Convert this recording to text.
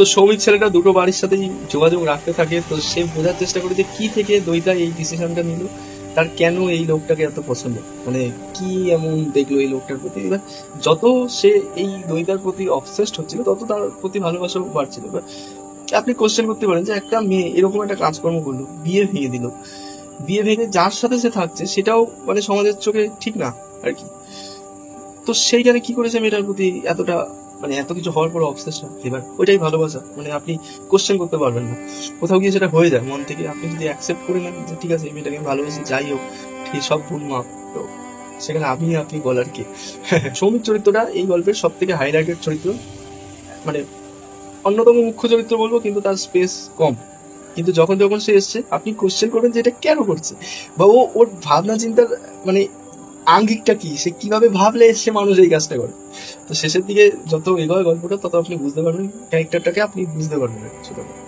তো সৌমিক ছেলেটা দুটো বাড়ির সাথেই যোগাযোগ রাখতে থাকে, তো সে বোঝার চেষ্টা করে যে কি থেকে দইটা এই ডিসিশনটা নিল, তার কেন এই লোকটাকে এত পছন্দ? মানে কি এমন দেখল এই লোকটার প্রতি? এবার যত সে এই দইটার প্রতি অবসেসড হচ্ছিল, তত তার প্রতি ভালোবাসাও বাড়ছিল। এবার আপনি কোশ্চেন করতে পারেন যে একটা মেয়ে এরকম একটা কাজকর্ম করল, বিয়ে ভেঙে দিল। বিয়ে ভেঙে যার সাথে সে থাকছে, সেটাও মানে সমাজের চোখে ঠিক না আর কি। তো সেইখানে কি করেছে মেয়েটার প্রতি এতটা মানে এত কিছু হওয়ার পর অবসেশন এবার ওইটাই ভালোবাসা। মানে আপনি কোশ্চেন করতে পারবেন না। কোথাও গিয়ে সেটা হয়ে যায়, মন থেকে আপনি যদি অ্যাকসেপ্ট করে নেন যে ঠিক আছে, এই মেয়েটাকে আমি ভালোবাসি, যাই হোক ঠিক সব ভুল মাপ তো সেখানে আপনি আপনি বলার কি? সৌমিক চরিত্রটা এই গল্পের সব থেকে হাইলাইটেড চরিত্র। মানে অন্যতম মুখ্য চরিত্র বলব, কিন্তু তার স্পেস কম। কিন্তু যখন যখন সে এসছে, আপনি কোশ্চেন করবেন যে এটা কেন করছে? বা ও, ওর ভাবনা চিন্তার মানে আঙ্গিকটা কি? সে কীভাবে ভাবলে সে মানুষ এই কাজটা করে? তো শেষের দিকে যত এগোয় গল্পটা, তত আপনি বুঝতে পারবেন ক্যারেক্টারটাকে আপনি বুঝতে পারবেন